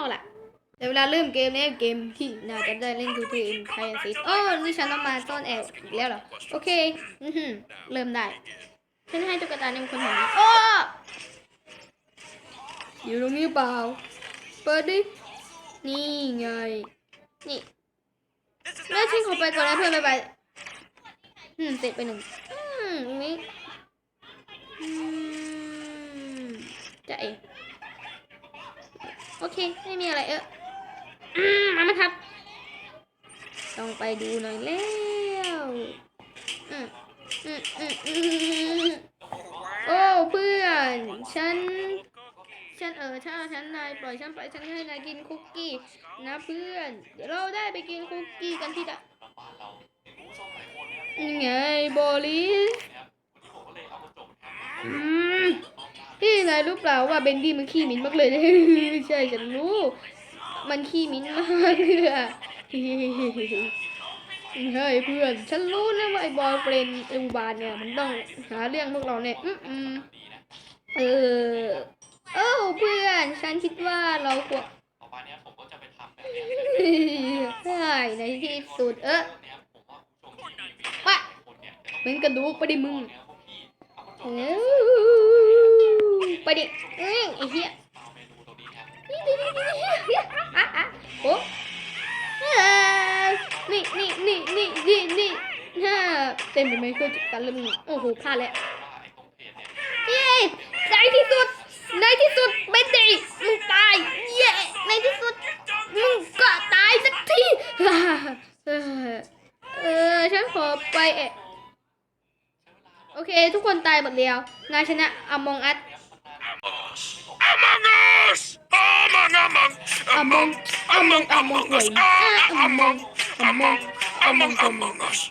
เอาล่ะแต่เวลาเริ่มเกมเนี้เกมที่น่าจะได้เล่นคือเพลงไทยซิตโอ้นี่ฉันต้องมาซ่อนแอบอีกแล้วเหรอ โอเค อือหือเริ่มได้ฉันให้ตุ๊กตาเนี่ยเป็นคนห็นโอ้อยู่ตรงนี้เปล่า เปิดดิ นี่ไง นี่แล้วทิ้งเขาไปก่อนนะเพื่อนไปไปอืมเสร็จไปหนึ่งอืมตรงนี้อืมจะเอง โอเค ไม่มีอะไรเอออืมมามาทับ ต้องไปดูหน่อยแล้วโอ้เพื่อน ฉัน ฉันเออถ้าฉันนายปล่อยฉันไปฉันให้นายกินคุกกี้นะเพื่อน เดี๋ยวเราได้ไปกินคุกกี้กันที่ดะนี่ไงบอลิสอืมพี่ นายรู้เปล่าว่าเบนดี้มันขี้หมิ่นมากเลย ใช่ฉันรู้ มันขี้หมิ่นมากเลยอะใช่เพื่อน ฉันรู้นะว่าไอ้บอยเฟรนด์อูบานเนี่ยมันต้องหาเรื่องพวกเราเนี่ยอืมอืมเออโอ้เพื่อน ฉันคิดว่าเราควรต่อไปเนี้ยผมก็จะไปทำแบบเนี้ยใช่ในที่สุดเออเนี้ยผมว่าผู้ชมที่มีวะคนเนี้ยมึงกระดูกไปดิมึงเนี้ยพวกพี่เอาก็จเอบอ ไปดิ อืมไอ้เหี้ยเอาเมนูตรงนี้ครับโอ้นี่นี่นี่นี่นี่นี่ฮ่าเต็มไปไหมเครื่องจัดการเริ่มงโอ้โหพลาดแล้วเย้ในที่สุด ในที่สุดเบนดี้มึงตาย เย้ในที่สุด มึงก็ตายสักทีเออฉันขอไปเอะโอเค ทุกคนตายหมดแล้วนายชนะอมองอัด Among us! Among, among, among, among, among us! Among, among, among, among us!